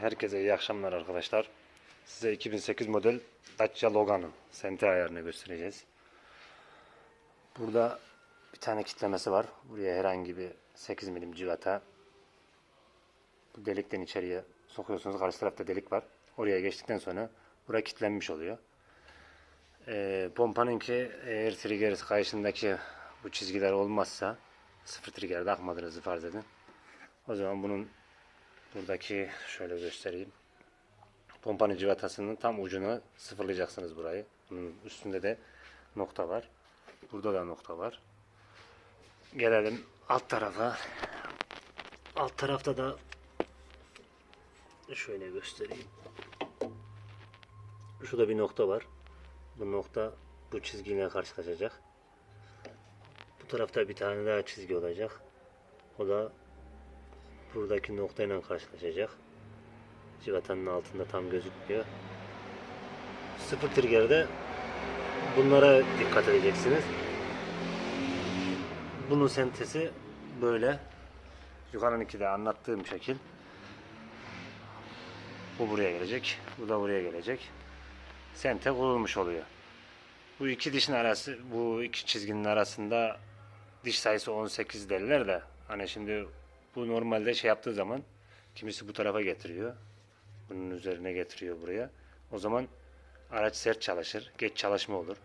Herkese iyi akşamlar arkadaşlar. Size 2008 model Dacia Logan'ın sente ayarını göstereceğiz. Burada bir tane kitlemesi var. Buraya herhangi bir 8 milim civata. Bu delikten içeriye sokuyorsunuz. Karşı tarafta delik var. Oraya geçtikten sonra bura kilitlenmiş oluyor. Ee, pompanınki eğer trigger kayışındaki bu çizgiler olmazsa sıfır trigger takmadığınızı farz edin. O zaman bunun buradaki şöyle göstereyim. Pompanın civatasının tam ucunu sıfırlayacaksınız burayı. Bunun üstünde de nokta var. Burada da nokta var. Gelelim alt tarafa. Alt tarafta da şöyle göstereyim. Şurada bir nokta var. Bu nokta bu çizgiyle karşılaşacak. Bu tarafta bir tane daha çizgi olacak. O da buradaki noktayla karşılaşacak. Civatanın altında tam gözükmüyor. Sıfır trigger'de bunlara dikkat edeceksiniz. Bunun sentesi böyle. Yukarınınki de anlattığım şekil. Bu buraya gelecek. Bu da buraya gelecek. Sente kurulmuş oluyor. Bu iki dişin arası, bu iki çizginin arasında diş sayısı 18 derler de hani şimdi bu normalde şey yaptığı zaman kimisi bu tarafa getiriyor. Bunun üzerine getiriyor buraya. O zaman araç sert çalışır. Geç çalışma olur.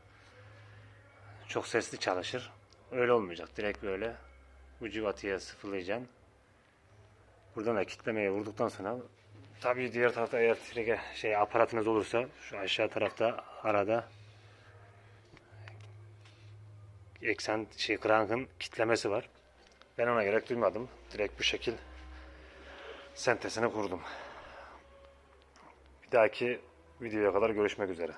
Çok sesli çalışır. Öyle olmayacak. Direkt böyle bu civataya sıfırlayacaksın. Buradan da kitlemeye vurduktan sonra tabii diğer tarafta eğer şey aparatınız olursa şu aşağı tarafta arada eksen şey krankın kitlemesi var. Ben ona gerek duymadım. Direkt bu şekil sentesini kurdum. Bir dahaki videoya kadar görüşmek üzere.